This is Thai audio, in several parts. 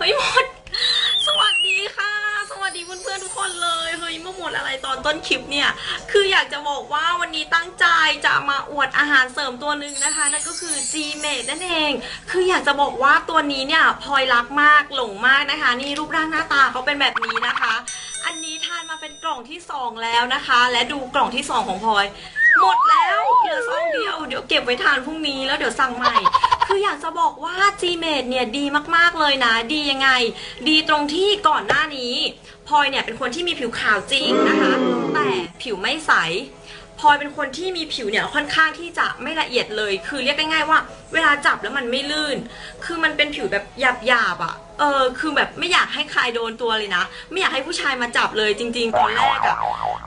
เฮ้ยหมด สวัสดีค่ะ สวัสดีเพื่อนๆทุกคนเลยเฮ้ยเมื่อหมดอะไรตอนต้นคลิปเนี่ย คืออยากจะบอกว่าวันนี้ตั้งใจจะมาอวดอาหารเสริมตัวหนึ่งนะคะ นั่นก็คือ G m a d e นั่นเอง คืออยากจะบอกว่าตัวนี้เนี่ยพลอยรักมากหลงมากนะคะ นี่รูปร่างหน้าตาเขาเป็นแบบนี้นะคะ อันนี้ทานมาเป็นกล่องที่สองแล้วนะคะ และดูกล่องที่สองของพลอยหมดแล้วเหลือซองเดียวเดี๋ยวเก็บไว้ทานพรุ่งนี้แล้วเดี๋ยวสั่งใหม่ คืออยากจะบอกว่า g m a d e เนี่ยดีมากๆเลยนะ ดียังไง ดีตรงที่ก่อนหน้านี้พลอยเนี่ยเป็นคนที่มีผิวขาวจริงนะคะ แต่ผิวไม่ใสพลอยเป็นคนที่มีผิวเนี่ยค่อนข้างที่จะไม่ละเอียดเลย คือเรียกง่ายๆว่า เวลาจับแล้วมันไม่ลื่น คือมันเป็นผิวแบบหยาบๆอะ่ะ เออ คือแบบไม่อยากให้ใครโดนตัวเลยนะ ไม่อยากให้ผู้ชายมาจับเลยจริง ๆ ตอนแรกอะ่ะ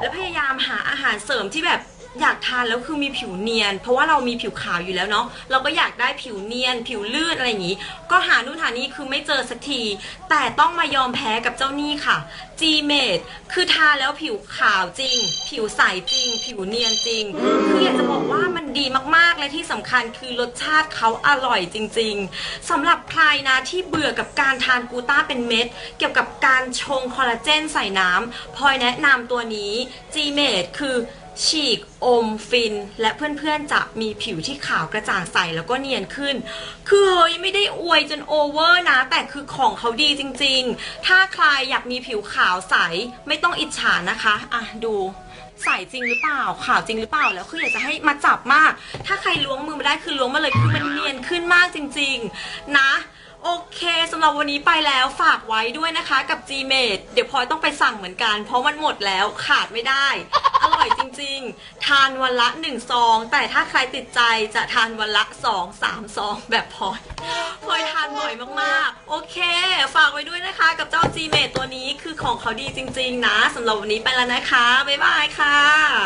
แล้วพยายามหาอาหารเสริมที่แบบ อยากทานแล้วคือมีผิวเนียน เพราะว่าเรามีผิวขาวอยู่แล้วเนาะเราก็อยากได้ผิวเนียน ผิวลื่นอะไรอย่างนี้ ก็หานู่นหานี่คือไม่เจอสักที แต่ต้องมายอมแพ้กับเจ้านี่ค่ะ G m a d e คือทาแล้วผิวขาวจริง ผิวใสจริง ผิวเนียนจริง คืออยากจะบอกว่ามันดีมากๆและที่สำคัญคือรสชาติเขาอร่อยจริง ๆสำหรับใครนะที่เบื่อกับการทานกูต้าเป็นเม็ด เกี่ยวกับการชงคอลลาเจนใส่น้ำพลอยแนะนำตัวนี้ G m a d e คือฉีกอมฟิน และเพื่อนๆจะมีผิวที่ขาวกระจ่างใสแล้วก็เนียนขึ้น คือเฮ้ยไม่ได้อวยจนโอเวอร์นะ แต่คือของเขาดีจริงๆ ถ้าใครอยากมีผิวขาวใสไม่ต้องอิจฉานะคะอะดูใสจริงหรือเปล่าขาวจริงหรือเปล่าแล้วคืออยากจะให้มาจับมาก ถ้าใครล้วงมือมาได้คือล้วงมาเลยคือมันเนียนขึ้นมากจริง ๆ นะโอเคสำหรับวันนี้ไปแล้วฝากไว้ด้วยนะคะกับ g m a d e เดี๋ยวพลอยต้องไปสั่งเหมือนกัน เพราะมันหมดแล้วขาดไม่ได้ อร่อยจริง ๆ ทานวันละ1ซองแต่ถ้าใครติดใจจะทานวันละ2 3ซองแบบพลอยพลอยทานบ่อยมากๆ โอเค ฝากไว้ด้วยนะคะกับเจ้า g m a d e ตัวนี้คือของเขาดีจริง ๆ นะสำหรับวันนี้ไปแล้วนะคะ บ๊ายบายค่ะ